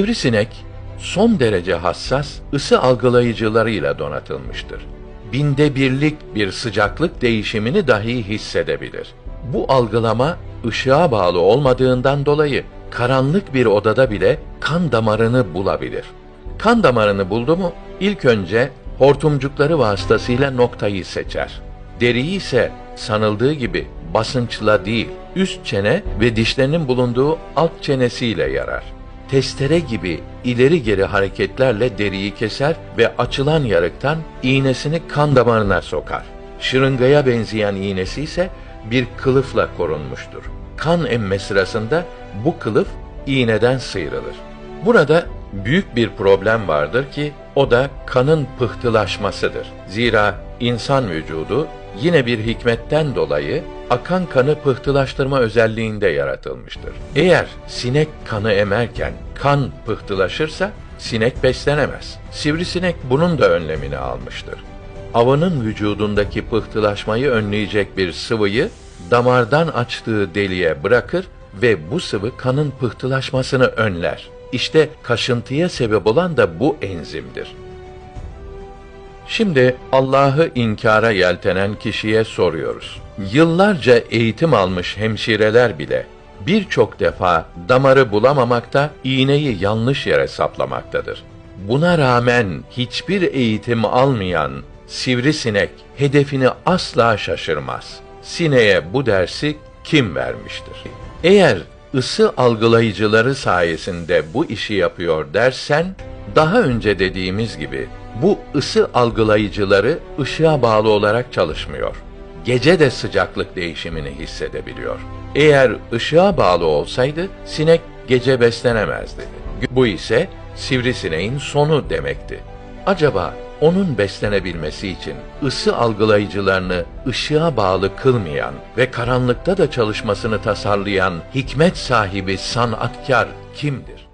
Sivrisinek son derece hassas ısı algılayıcılarıyla donatılmıştır. Binde birlik bir sıcaklık değişimini dahi hissedebilir. Bu algılama ışığa bağlı olmadığından dolayı karanlık bir odada bile kan damarını bulabilir. Kan damarını buldu mu ilk önce hortumcukları vasıtasıyla noktayı seçer. Deriyi ise sanıldığı gibi basınçla değil, üst çene ve dişlerinin bulunduğu alt çenesiyle yarar. Testere gibi ileri geri hareketlerle deriyi keser ve açılan yarıktan iğnesini kan damarına sokar. Şırıngaya benzeyen iğnesi ise bir kılıfla korunmuştur. Kan emme sırasında bu kılıf iğneden sıyrılır. Burada büyük bir problem vardır ki o da kanın pıhtılaşmasıdır. Zira insan vücudu yine bir hikmetten dolayı akan kanı pıhtılaştırma özelliğinde yaratılmıştır. Eğer sinek kanı emerken kan pıhtılaşırsa sinek beslenemez. Sivrisinek bunun da önlemini almıştır. Avının vücudundaki pıhtılaşmayı önleyecek bir sıvıyı damardan açtığı deliğe bırakır ve bu sıvı kanın pıhtılaşmasını önler. İşte kaşıntıya sebep olan da bu enzimdir. Şimdi Allah'ı inkara yeltenen kişiye soruyoruz. Yıllarca eğitim almış hemşireler bile birçok defa damarı bulamamakta, iğneyi yanlış yere saplamaktadır. Buna rağmen hiçbir eğitim almayan sivrisinek hedefini asla şaşırmaz. Sineğe bu dersi kim vermiştir? Eğer ısı algılayıcıları sayesinde bu işi yapıyor dersen, daha önce dediğimiz gibi bu ısı algılayıcıları ışığa bağlı olarak çalışmıyor. Gece de sıcaklık değişimini hissedebiliyor. Eğer ışığa bağlı olsaydı sinek gece beslenemezdi. Bu ise sivrisineğin sonu demekti. Acaba onun beslenebilmesi için ısı algılayıcılarını ışığa bağlı kılmayan ve karanlıkta da çalışmasını tasarlayan hikmet sahibi sanatkar kimdir?